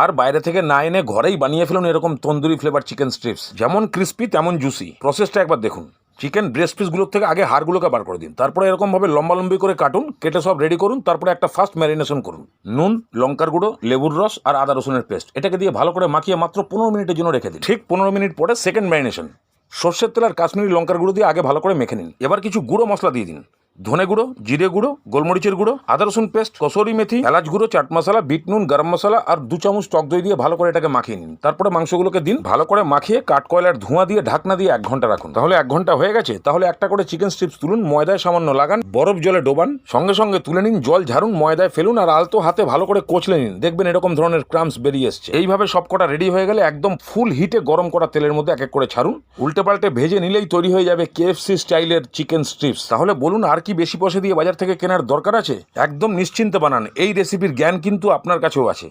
আর বাইরে থেকে না এনে ঘরেই বানিয়ে ফেলুন এরকম তন্দুরি ফ্লেভার চিকেন স্ট্রিপস যেমন ক্রিস্পি তেমন জুসি প্রসেসটা একবার দেখুন। চিকেন ব্রেস্ট পিসগুলোর থেকে আগে হাড়গুলোকে বার করে দিন। তারপরে এরকমভাবে লম্বালম্বি করে কাটুন, কেটে সব রেডি করুন, তারপরে একটা ফার্স্ট ম্যারিনেশন করুন। নুন, লঙ্কার গুঁড়ো, লেবুর রস আর আদা রসুনের পেস্ট এটাকে দিয়ে ভালো করে মাখিয়ে মাত্র পনেরো মিনিটের জন্য রেখে দিন। ঠিক পনেরো মিনিট পরে সেকেন্ড ম্যারিনেশন সর্ষের তেল আর কাশ্মীরি লঙ্কার গুঁড়ো দিয়ে আগে ভালো করে মেখে নিন। এবার কিছু গুঁড়ো মশলা দিয়ে দিন। ধনে গুঁড়ো, জিরে গুঁড়ো, গোলমরিচের গুঁড়ো, আদা রসুন পেস্ট, কসরি মেথি, এলাচ গুঁড়ো, চাট মশলা, বিট নুন, গরম মশলা আর দু চামচ টক দই দিয়ে ভালো করে এটাকে মাখিয়ে নিন। তারপরে মাংসগুলোকে দিন, ভালো করে মাখিয়ে কাঠ কয়লার ধোঁয়া দিয়ে ঢাকনা দিয়ে এক ঘণ্টা রাখুন। তাহলে এক ঘণ্টা হয়ে গেছে, তাহলে একটা করে চিকেন স্ট্রিপস তুলুন, ময়দায় সামান্য লাগান, বরফ জলে ডোবান, সঙ্গে সঙ্গে তুলে নিন, জল ঝাড়ুন, ময়দায় ফেলুন আর আলতো হাতে ভালো করে কোচলে নিন। দেখবেন এরকম ধরনের ক্রামস বেরিয়ে এসছে। এইভাবে সবকটা রেডি হয়ে গেলে একদম ফুল হিটে গরম করা তেলের মধ্যে এক এক করে ছাড়ুন। উল্টে পাল্টে ভেজে নিলেই তৈরি হয়ে যাবে কেএফসি স্টাইলের চিকেন স্ট্রিপস। তাহলে বলুন আর কি বেশি পয়সা দিয়ে বাজার থেকে কেনার দরকার আছে? একদম নিশ্চিন্তে বানান। এই রেসিপির জ্ঞান কিন্তু আপনার কাছেও আছে।